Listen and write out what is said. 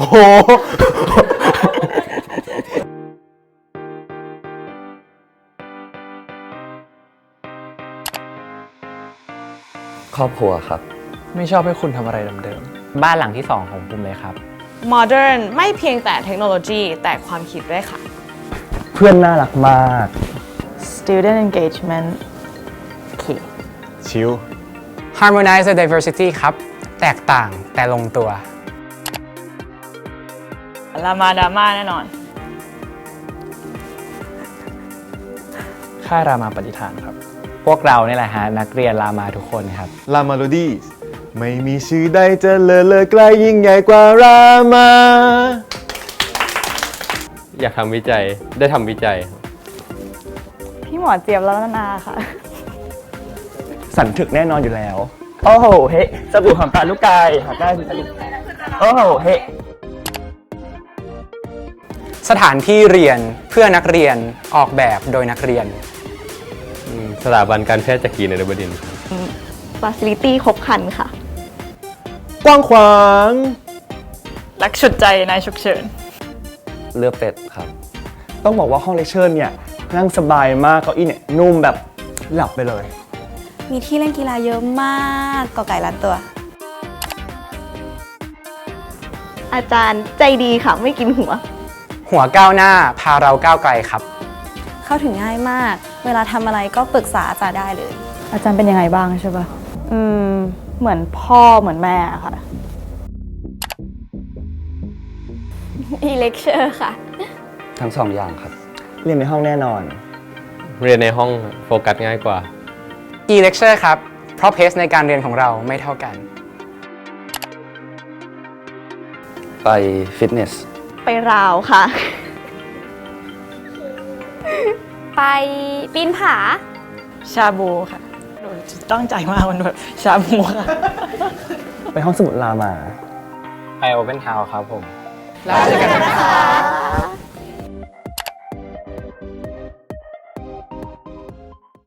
โอ้โหครอบครัวครับ ไม่ชอบให้คุณทำอะไรเดิมบ้านหลังที่ 2 ของภูมิเลยครับ modern ไม่เพียงแต่เทคโนโลยีแต่ความคิดด้วยค่ะเพื่อนน่ารักมาก student engagement key ชิล harmonize the diversity ครับ แตกต่างแต่ลงตัว ลามาดราม่าแน่นอนๆค่ายรามาปฏิฐานครับ พวกเราเนี่ยแหละฮะนักเรียนรามาทุกคนครับ ลามาโลดี้ไม่มีชื่อใดจะเลอเลอไกลยิ่งใหญ่กว่ารามา อยากทำวิจัยได้ทำวิจัย พี่หมอเจี๊ยบแล้วนาค่ะ สันถึกแน่นอนอยู่แล้ว โอ้โห เฮ้สบู่หอมตาลูกไก่หาได้สิสลิโอ้โห เฮ้ สถานที่เรียนเพื่อนักเรียนออกแบบโดยนักเรียน สถาบันการแพทย์จักรีนฤบดินทร์ facility ครบครันค่ะ กว้างขวาง รักฉุดใจนายฉุกเฉิน เลือเป็ดครับ ต้องบอกว่าห้องเลคเชอร์เนี่ยนั่งสบายมากเก้าอี้เนี่ยนุ่มแบบหลับไปเลย มีที่เล่นกีฬาเยอะมากกอไก่ล้านตัว อาจารย์ใจดีค่ะ ไม่กินหัว หัวก้าวหน้าพาเราก้าวไกลครับ เข้าถึงง่ายมาก เวลาทำอะไรก็ปรึกษาอาจารย์ได้เลย อาจารย์เป็นยังไงบ้างใช่ปะอืม เหมือนพ่อเหมือนแม่ค่ะ อีเลคเชอร์ค่ะ ทั้งสองอย่างครับ เรียนในห้องแน่นอน เรียนในห้องโฟกัสง่ายกว่า e-lecture ครับ เพราะเพสในการเรียนของเราไม่เท่ากัน ไปฟิตเนส ไปราวค่ะ ไปปีนผา ชาบูค่ะหนูตั้งใจมากมันแบบชาบูค่ะ ไปห้องสมุดรามา ไป Open House ครับผม แล้วเจอกันนะคะ